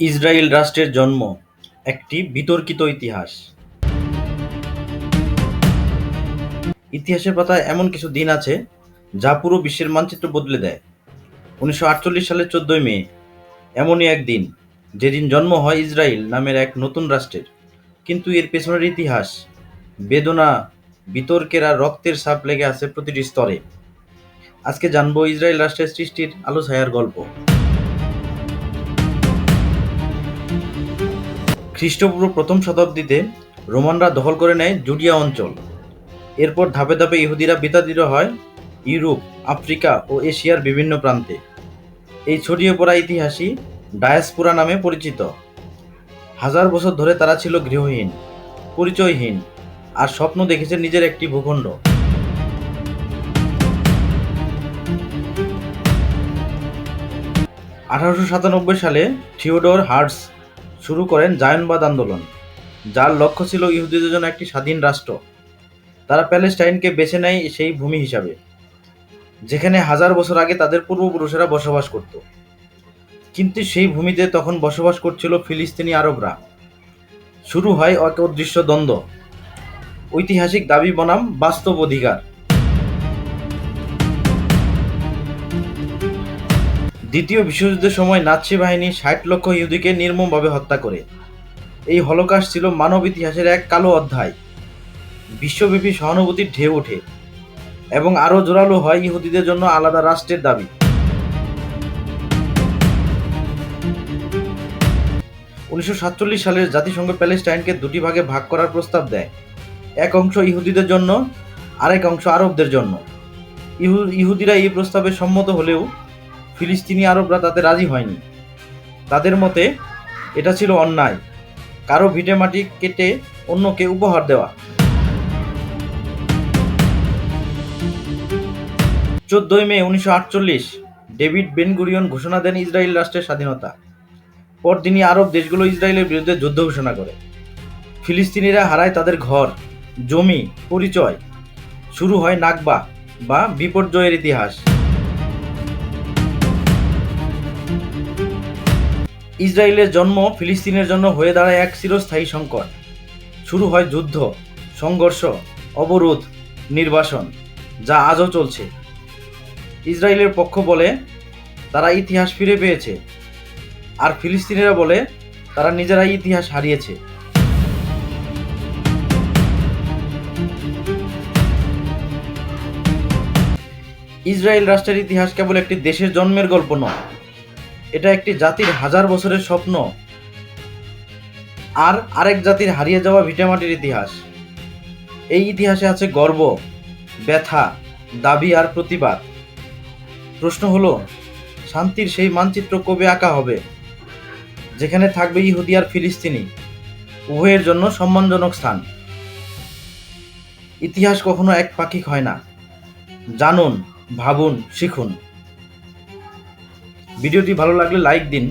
Israel রাষ্ট্রের জন্ম, একটি বিতর্কিত ইতিহাস। ইতিহাসের পাতায় এমন কিছু দিন আছে, যা পুরো বিশ্বের মানচিত্র বদলে দেয়। উনিশশো আটচল্লিশ সালের চোদ্দই মে, এমনই এক দিন, যেদিন জন্ম হয় ইসরায়েল নামের এক নতুন রাষ্ট্রের। কিন্তু এর পেছনের ইতিহাস, বেদনা, বিতর্কের আর রক্তের ছাপ লেগে আছে প্রতিটি স্তরে। আজকে জানব ইসরায়েল রাষ্ট্রের সৃষ্টির আলো ছায়ার গল্প। খ্রিস্টপূর্ব প্রথম শতাব্দীতে রোমানরা দখল করে নেয় জুডিয়া অঞ্চল। এরপর ধাপে ধাপে ইহুদিরা বিতাড়িত হয় ইউরোপ, আফ্রিকা ও এশিয়ার বিভিন্ন প্রান্তে। এই ছড়িয়ে পড়া ইতিহাসই ডায়াসপুরা নামে পরিচিত। হাজার বছর ধরে তারা ছিল গৃহহীন, পরিচয়হীন, আর স্বপ্ন দেখেছে নিজের একটি ভূখণ্ড। আঠারোশো সাতানব্বই সালে থিওডোর হার্টস শুরু করেন জায়নবাদ আন্দোলন, যার লক্ষ্য ছিল ইহুদিদের জন্য একটি স্বাধীন রাষ্ট্র। তারা প্যালেস্টাইনকে বেছে নেয় সেই ভূমি হিসাবে, যেখানে হাজার বছর আগে তাদের পূর্বপুরুষেরা বসবাস করত। কিন্তু সেই ভূমিতে তখন বসবাস করছিল ফিলিস্তিনি আরবরা। শুরু হয় অদৃশ্য দ্বন্দ্ব, ঐতিহাসিক দাবি বনাম বাস্তব অধিকার। দ্বিতীয় বিশ্বযুদ্ধের সময় নাৎসি বাহিনী ষাট লক্ষ ইহুদিকে নির্মমভাবে হত্যা করে। এই হলোকাস্ট ছিল মানব ইতিহাসের এক কালো অধ্যায়। বিশ্বব্যাপী সহানুভূতির ঢেউ ওঠে এবং আরও জোরালো হয় ইহুদিদের জন্য আলাদা রাষ্ট্রের দাবি। উনিশশো সাতচল্লিশ সালের জাতিসংঘ প্যালেস্টাইনকে দুটি ভাগে ভাগ করার প্রস্তাব দেয়। এক অংশ ইহুদিদের জন্য, আরেক অংশ আরবদের জন্য। ইহু, ইহুদিরা এই প্রস্তাবে সম্মত হলেও ফিলিস্তিনি আরবরা তাতে রাজি হয়নি। তাদের মতে, এটা ছিল অন্যায়। কারও ভিটে মাটি কেটে অন্যকে উপহার দেওয়া। চোদ্দই মে উনিশশো আটচল্লিশ, ডেভিড বেনগুরিয়ন ঘোষণা দেন ইসরায়েল রাষ্ট্রের স্বাধীনতা। পরদিনই আরব দেশগুলো ইসরায়েলের বিরুদ্ধে যুদ্ধ ঘোষণা করে। ফিলিস্তিনিরা হারায় তাদের ঘর, জমি, পরিচয়। শুরু হয় নাকবা বা বিপর্যয়ের ইতিহাস। ইসরায়েলের জন্ম ফিলিস্তিনের জন্য হয়ে দাঁড়ায় এক চিরস্থায়ী সংকট। শুরু হয় যুদ্ধ, সংঘর্ষ, অবরোধ, নির্বাসন, যা আজও চলছে। ইসরায়েলের পক্ষ বলে, তারা ইতিহাস ফিরে পেয়েছে। আর ফিলিস্তিনিরা বলে, তারা নিজেরাই ইতিহাস হারিয়েছে। ইসরায়েল রাষ্ট্রের ইতিহাস কেবল একটি দেশের জন্মের গল্প নয় এটা একটি জাতির হাজার বছরের স্বপ্ন। আর আরেক জাতির হারিয়ে যাওয়া ভিটেমাটির ইতিহাস। এই ইতিহাসে আছে গর্ব, ব্যথা, দাবি আর প্রতিবাদ। প্রশ্ন হলো, শান্তির সেই মানচিত্র কবে আঁকা হবে? যেখানে থাকবে ইহুদি আর ফিলিস্তিনি। উভয়ের জন্য সম্মানজনক স্থান। ইতিহাস কখনো এক পাক্ষিক হয় না। জানুন, ভাবুন, শিখুন। ভিডিওটি ভালো লাগলে লাইক দিন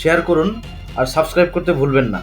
শেয়ার করুন আর সাবস্ক্রাইব করতে ভুলবেন না।